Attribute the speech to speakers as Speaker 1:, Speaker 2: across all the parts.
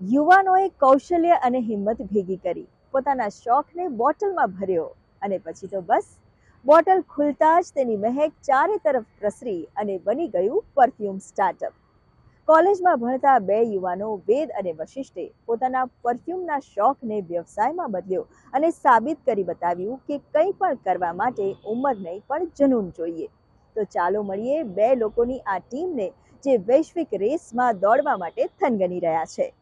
Speaker 1: યુવાનોએ કૌશલ્ય અને હિંમત ભેગી કરી. પોતાના શોખને બોટલમાં ભર્યો અને પછી તો બસ. બોટલ ખુલતા જ તેની મહેક ચારે તરફ પ્રસરી અને બની ગયું પરફ્યુમ સ્ટાર્ટઅપ. કોલેજમાં ભણતા બે યુવાનો વેદ અને વશિષ્ઠે પોતાના પરફ્યુમના શોખને વ્યવસાયમાં બદલ્યો અને સાબિત કરી બતાવ્યું કે કંઈ પણ કરવા માટે ઉંમર નહીં, પણ જનૂન જોઈએ. તો ચાલો મળીએ બે લોકોની આ ટીમને જે વૈશ્વિક રેસમાં દોડવા માટે થનગની રહ્યા છે.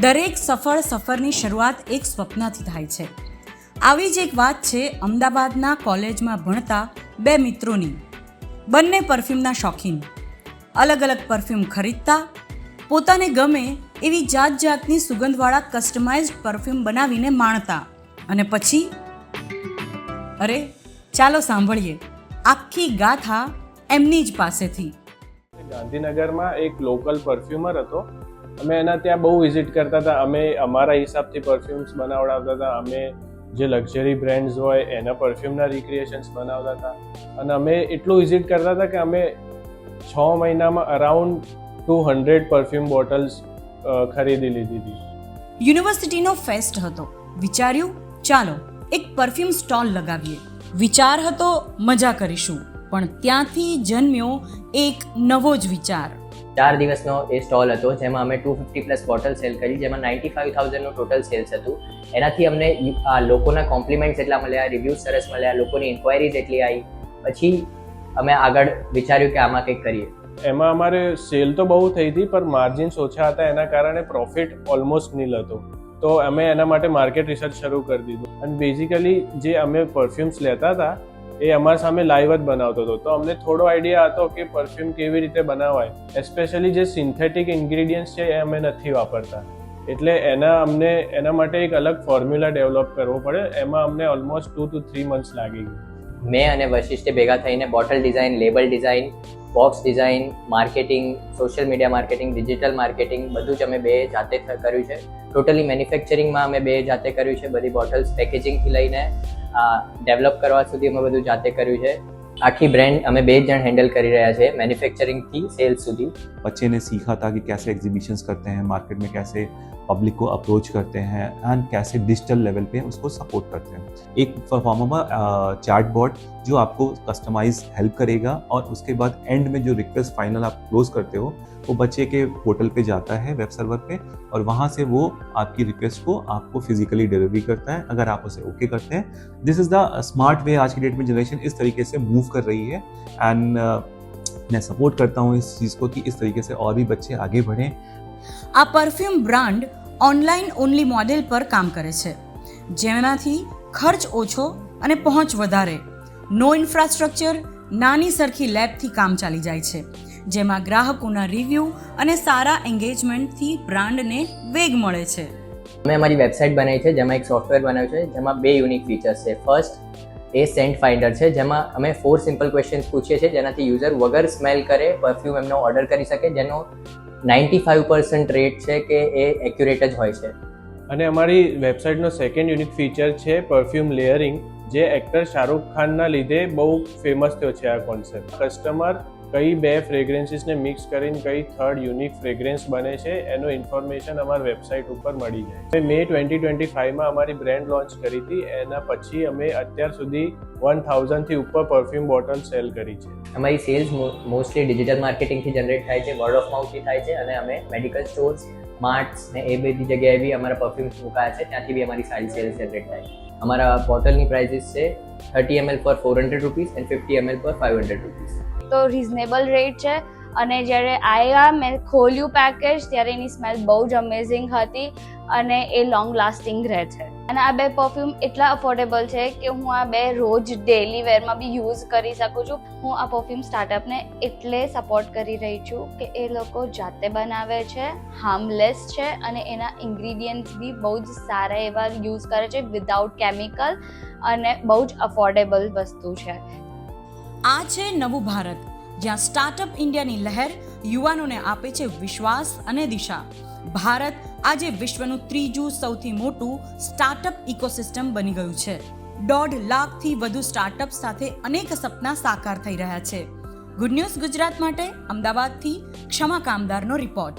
Speaker 2: દરેક સફળ સફરની શરૂઆત એક સ્વપ્નથી થાય છે. આવી જ એક વાત છે અમદાવાદના કોલેજમાં ભણતા બે મિત્રોની. બંને પરફ્યુમના શોખીન. અલગ અલગ પરફ્યુમ ખરીદતા. પોતાને ગમે એવી જાત જાતની સુગંધવાળા કસ્ટમાઇઝડ પરફ્યુમ બનાવીને માણતા. અને પછી? અરે, ચાલો સાંભળીએ. આખી ગાથા એમની જ પાસેથી.
Speaker 3: ગાંધીનગરમાં એક લોકલ પરફ્યુમર હતો. અમે એના ત્યાં બહુ વિઝિટ કરતા હતા. અમે અમારા હિસાબથી પરફ્યુમ્સ બનાવડાવતા હતા. અમે જે લક્ઝરી બ્રાન્ડ્સ હોય, એના પરફ્યુમના રિક્રિએશન્સ બનાવતા હતા. અને અમે એટલું વિઝિટ કરતા હતા કે અમે છ મહિનામાં around two hundred perfume bottles ખરીદી લીધી હતી.
Speaker 2: યુનિવર્સિટીનો ફેસ્ટ હતો. વિચાર્યું, ચાલો એક પરફ્યુમ સ્ટોલ લગાવીએ. વિચાર હતો, મજા કરીશું. પણ ત્યાંથી જન્મ્યો એક નવો જ વિચાર.
Speaker 4: ચાર દિવસનો એ સ્ટોલ હતો, જેમાં અમે two fifty plus bottle sale કરી, જેમાં નાઇન્ટી ફાઇવ થાઉઝન્ડનું ટોટલ સેલ્સ હતું. એનાથી અમને આ લોકોના કોમ્પ્લિમેન્ટ્સ એટલા મળ્યા રિવ્યૂઝ સરસ મળ્યા, લોકોની ઇન્ક્વાયરીઝ એટલી આવી પછી અમે આગળ વિચાર્યું કે આમાં કંઈક કરીએ.
Speaker 3: એમાં અમારે સેલ તો બહુ થઈ હતી, પણ માર્જિન્સ ઓછા હતા, એના કારણે પ્રોફિટ ઓલમોસ્ટ નીલ હતો. તો અમે એના માટે માર્કેટ રિસર્ચ શરૂ કરી દીધું. અને બેઝિકલી જે અમે પરફ્યુમ્સ લેતા હતા એ અમારા સામે લાઈવ જ બનાવતો હતો. તો અમને થોડો આઈડિયા હતો કે પરફ્યુમ કેવી રીતે બનાવાય. એસ્પેશિયલી જે સિન્થેટિક ઇન્ગ્રીડિયન્ટ્સ છે એ અમે નથી વાપરતા. એટલે એના અમને, એના માટે એક અલગ ફોર્મ્યુલા ડેવલપ કરવો પડે. એમાં અમને almost two two three months લાગી ગયું.
Speaker 4: મેં અને વશિષ્ઠે ભેગા થઈને bottle design label design box design marketing social media marketing digital marketing બધું જ અમે બે જાતે કર્યું છે. ટોટલી મેન્યુફેક્ચરિંગમાં અમે બે જાતે કર્યું છે. બધી બોટલ્સ પેકેજિંગથી લઈને ડેવલપ કરવા સુધી અમે બધું જાતે કર્યું છે આખી બ્રાન્ડ અમે બે જ જણ હેન્ડલ કરી રહ્યા છે મેન્યુફેક્ચરિંગથી સેલ્સ સુધી
Speaker 5: बच्चे ने सीखा था कि कैसे एग्जीबिशंस करते हैं मार्केट में कैसे पब्लिक को अप्रोच करते हैं एंड कैसे डिजिटल लेवल पे उसको सपोर्ट करते हैं। एक फॉर्म चैट बॉट जो आपको कस्टमाइज हेल्प करेगा और उसके बाद एंड में जो रिक्वेस्ट फाइनल आप क्लोज करते हो, वो बच्चे के पोर्टल पे जाता है वेब सर्वर पे और वहाँ से वो आपकी रिक्वेस्ट को आपको फिजिकली डिलीवरी करता है, अगर आप उसे ओके करते हैं। This is the smart way आज की डेट में जनरेशन इस तरीके से मूव कर रही है एंड मैं सपोर्ट करता हूँ इस चीज़ को कि इस तरीके से और भी बच्चे आगे बढ़ें।
Speaker 2: આ perfume brand online only model પર કામ કરે છે, જેનાથી ખર્ચ ઓછો અને પહોંચ વધારે. નો ઇન્ફ્રાસ્ટ્રક્ચર નાની સરખી લેબથી કામ ચાલી જાય છે, જેમાં ગ્રાહકોના રિવ્યૂ અને સારા એન્ગેજમેન્ટથી બ્રાન્ડને વેગ મળે છે.
Speaker 4: અમે અમારી વેબસાઇટ બનાવી છે, જેમાં એક સોફ્ટવેર બનાવ્યું છે, જેમાં બે યુનિક ફીચર્સ છે. ફર્સ્ટ એ સેન્ટ ફાઇન્ડર છે, જેમાં અમે ફોર સિમ્પલ ક્વેશ્ચન્સ પૂછીએ છીએ, જેનાથી યુઝર વગર સ્મેલ કરે પરફ્યુમ એમનો ઓર્ડર કરી શકે, જેનો નાઇન્ટી ફાઇવ પર્સન્ટ રેટ છે કે એ એક્યુરેટ જ હોય છે.
Speaker 3: અને અમારી વેબસાઇટનો સેકન્ડ યુનિક ફીચર છે પરફ્યુમ લેયરિંગ જે એક્ટર શાહરૂખ ખાનના લીધે બહુ ફેમસ થયો છે આ કોન્સેપ્ટ કસ્ટમર કઈ બે ફ્રેગ્રન્સીસને મિક્સ કરીને કઈ થર્ડ યુનિક ફ્રેગ્રન્સ બને છે, એનો ઇન્ફોર્મેશન અમારી વેબસાઇટ ઉપર મળી જાય મે ટ્વેન્ટી ટ્વેન્ટી ફાઇવમાં અમારી બ્રેન્ડ લોન્ચ કરી હતી, એના પછી અમે અત્યાર સુધી વન થાઉઝન્ડથી ઉપર પરફ્યુમ બોટલ સેલ કરી છે.
Speaker 4: અમારી સેલ્સ મોસ્ટલી ડિજિટલ માર્કેટિંગથી જનરેટ થાય છે વર્ડ ઓફ માઉથથી થાય છે, અને અમે મેડિકલ સ્ટોર્સ માર્ટ્સ ને એ બધી જગ્યાએ બી અમારા પરફ્યુમ્સ મુકાયા છે, ત્યાંથી બી અમારી સારી સેલ્સ જનરેટ થાય છે. અમારા બોટલની પ્રાઇસીસ છે થર્ટી એમએલ પર four hundred rupees and fifty ML પર ફાઇવ હંડ્રેડ રૂપીસ
Speaker 6: તો રિઝનેબલ રેટ છે. અને જ્યારે આવ્યા મેં ખોલ્યું પેકેજ ત્યારે એની સ્મેલ બહુ જ અમેઝિંગ હતી અને એ લોંગ લાસ્ટિંગ રહે છે. અને આ બે પરફ્યુમ એટલા અફોર્ડેબલ છે કે હું આ બે રોજ ડેલી વેરમાં બી યુઝ કરી શકું છું. હું આ પરફ્યુમ સ્ટાર્ટઅપને એટલે સપોર્ટ કરી રહી છું કે એ લોકો જાતે બનાવે છે હાર્મલેસ છે અને એના ઇન્ગ્રીડિયન્ટ્સ બી બહુ જ સારા એવા યુઝ કરે છે વિદાઉટ કેમિકલ અને બહુ જ અફોર્ડેબલ વસ્તુ છે.
Speaker 2: આ છે નવું ભારત, જ્યાં સ્ટાર્ટઅપ ઇન્ડિયાની લહેર યુવાનોને આપે છે વિશ્વાસ અને દિશા. ભારત આજે વિશ્વનું ત્રીજું સૌથી મોટું સ્ટાર્ટઅપ ઇકોસિસ્ટમ બની ગયું છે. દોઢ લાખથી વધુ સ્ટાર્ટઅપ સાથે અનેક સપના સાકાર થઈ રહ્યા છે. ગુડ ન્યૂઝ ગુજરાત માટે, અમદાવાદથી ક્ષમા કામદારનો રિપોર્ટ